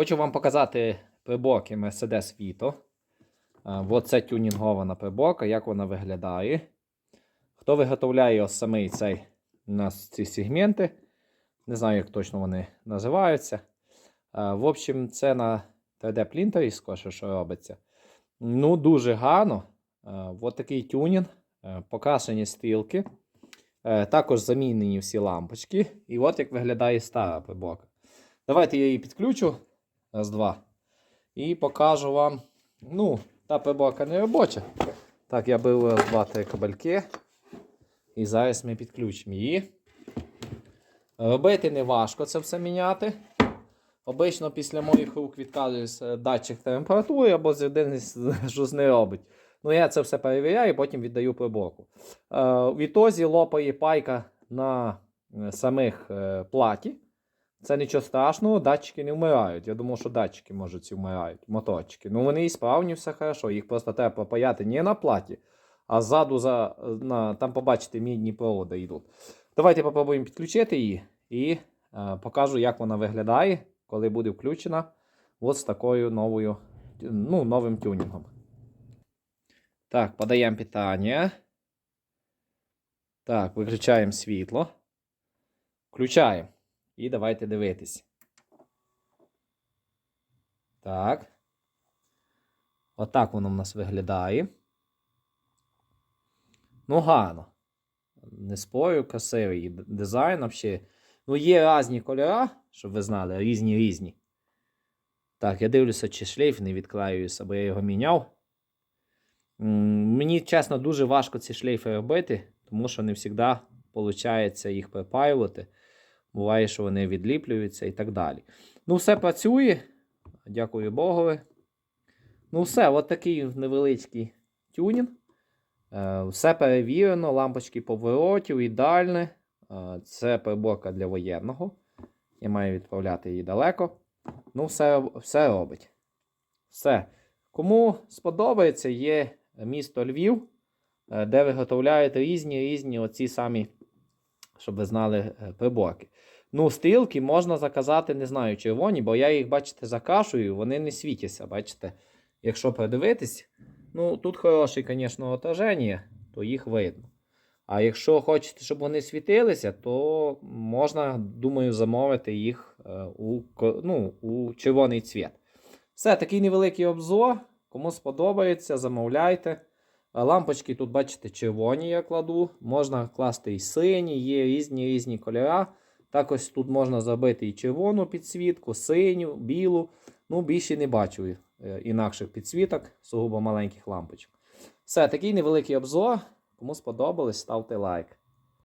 Хочу вам показати приборки Mercedes Vito. Е, От це тюнінгована приборка, як вона виглядає. Хто виготовляє ось самий цей ці сегменти. Не знаю, як точно вони називаються. Е, В общем, це на 3D принтері скорше, що робиться. Ну, дуже гарно. Е, От такий тюнінг, покрашені стрілки. Також замінені всі лампочки. І от як виглядає стара приборка. Давайте я її підключу. Раз, два. І покажу вам. Ну, та приборка не робоча. Так, я беру раз, два, три кабельки. І зараз ми підключимо її. Робити не важко це все міняти. Обично після моїх рук відказується датчик температури або з людини щось не робить. Ну, я це все перевіряю, і потім віддаю приборку. Е, в ітозі лопає пайка на е, самих е, платі. Це нічого страшного, датчики не вмирають. Я думав, що датчики, може, ці вмирають, моторчики. Ну вони і справні, все хорошо. Їх просто треба пропаяти не на платі, а ззаду за, на, там побачите, мідні проводи йдуть. Давайте попробуємо підключити її і е, покажу, як вона виглядає, коли буде включена от з такою новою, ну, новим тюнінгом. Так, подаємо питання. Так, виключаємо світло. Включаємо. І давайте дивитись. Так. Отак воно в нас виглядає. Ну, гарно. Не спорю, красивий дизайн взагалі. Ну, є різні кольори, щоб ви знали, різні різні. Так, я дивлюся, чи шлейф не відклеюється, бо я його міняв. Мені, чесно, дуже важко ці шлейфи робити, тому що не завжди виходить їх припаювати. Буває, що вони відліплюються і так далі. Ну, все працює. Дякую Богові. Ну, все, от такий невеличкий тюнінг. Е, Все перевірено, лампочки поворотів, ідеальне. Е, Це приборка для воєнного. Я маю відправляти її далеко. Ну, все, все робить. Все. Кому сподобається, є місто Львів, е, де виготовляють різні різні оці самі, щоб ви знали, е, приборки. Ну, стрілки можна заказати, не знаю, червоні, бо я їх, бачите, закашую, вони не світяться, бачите. Якщо придивитись, ну тут хороше, звісно, отраження, то їх видно. А якщо хочете, щоб вони світилися, то можна, думаю, замовити їх е, у, ну, у червоний цвіт. Все, такий невеликий обзор. Кому сподобається, замовляйте. Е, Лампочки тут, бачите, червоні я кладу. Можна класти і сині, є різні різні кольори. Також тут можна зробити і червону підсвітку, синю, білу. Ну, більше не бачу е, інакших підсвіток, сугубо маленьких лампочок. Все, такий невеликий обзор. Кому сподобалось, ставте лайк.